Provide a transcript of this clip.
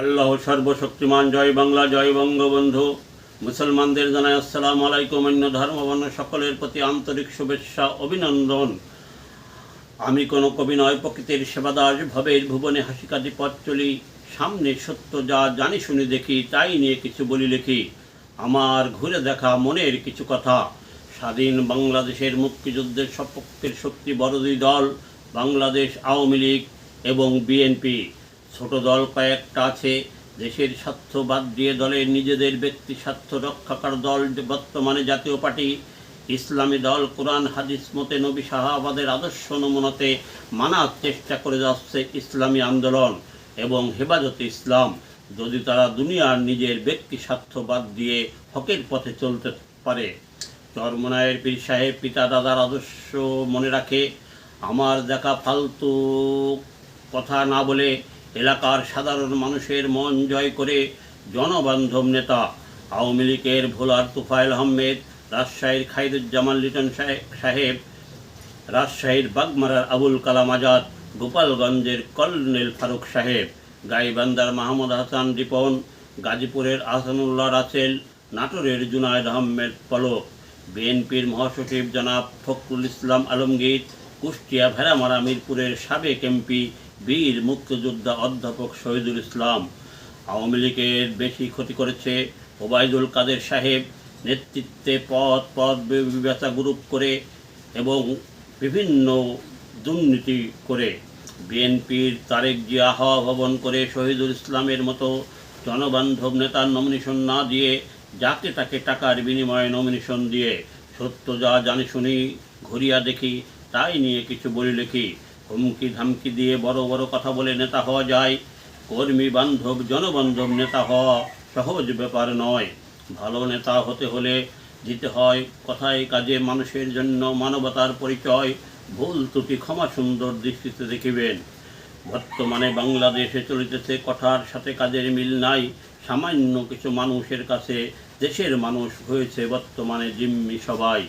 আল্লাহ সর্বশক্তিমান, জয় বাংলা, জয় বঙ্গবন্ধু। মুসলমানদের জানায় আসসালাম আলাইকুম, অন্য ধর্মবর্ণ সকলের প্রতি আন্তরিক শুভেচ্ছা, অভিনন্দন। আমি কোনো কবি নয়, প্রকৃতির সেবাদাস, ভবের ভুবনে হাসি কাঁদি পথ চলি, সামনে সত্য যা জানি শুনি দেখি, তাই নিয়ে কিছু বলি লিখি। আমার ঘুরে দেখা মনের কিছু কথা। স্বাধীন বাংলাদেশের মুক্তিযুদ্ধের সপক্ষের শক্তি বড় দুই দল বাংলাদেশ আওয়ামী লীগ এবং বিএনপি। ছোট দল কয়েকটা আছে। দেশের স্বার্থ বাদ দিয়ে দলের নিজেদের ব্যক্তি স্বার্থ রক্ষাকার দল বর্তমানে জাতীয় পার্টি। ইসলামী দল কোরআন, হাদিস, মতে নবী সাহাবাদের আদর্শ নমুনাতে মানার চেষ্টা করে যাচ্ছে ইসলামী আন্দোলন এবং হেফাজতে ইসলাম। যদি তারা দুনিয়ার নিজের ব্যক্তি স্বার্থ বাদ দিয়ে হকের পথে চলতে পারে। চরমনায়ের পীর সাহেব পিতা দাদার আদর্শ মনে রাখে। আমার দেখা ফালতু কথা না বলে এলাকার সাধারণ মানুষের মন জয় করে জনবান্ধব নেতা, আওয়ামী লীগের ভোলার তুফাইল আহমেদ, রাজশাহীর খাইরুজ্জামান লিটন সাহে- সাহেব, রাজশাহীর বাগমারার আবুল কালাম আজাদ, গোপালগঞ্জের কর্নেল ফারুক সাহেব গাইবান্দার মাহমুদ হাসান রিপন, গাজীপুরের আহসানুল্লাহ রাসেল, নাটোরের জুনায়দ আহমেদ পলক। বিএনপির মহাসচিব জনাব ফখরুল ইসলাম আলমগীর, কুষ্টিয়া ভেড়ামারা মিরপুরের সাবেক এমপি বীর মুক্তিযোদ্ধা অধ্যাপক শহীদুল ইসলাম আওয়ামী লীগের বেশি ক্ষতি করেছে ওবায়দুল কাদের সাহেব নেতৃত্বে পদ পদ বিবেচনা গ্রুপ করে এবং বিভিন্ন দুর্নীতি করে। বিএনপির তারেক জিয়া হাওয়া ভবন করে শহীদুল ইসলামের মতো জনবান্ধব নেতার নমিনেশন না দিয়ে যাকে তাকে টাকার বিনিময়ে নমিনেশন দিয়ে সত্য যা জানি শুনি, ঘুরিয়া দেখি, তাই নিয়ে কিছু বলি লিখি। হুমকি ধামকি দিয়ে বড় বড় কথা বলে নেতা হওয়া যায়। কর্মী, বান্ধব, জনবান্ধব নেতা হওয়া সহজ ব্যাপার নয়। ভালো নেতা হতে হলে দিতে হয় কথায় কাজে মানুষের জন্য মানবতার পরিচয়। ভুল ত্রুটি ক্ষমা সুন্দর দৃষ্টিতে দেখিবেন। বর্তমানে বাংলাদেশে চলিতেছে কথার সাথে কাজের মিল নাই। সামান্য কিছু মানুষের কাছে দেশের মানুষ হয়েছে বর্তমানে জিম্মি সবাই।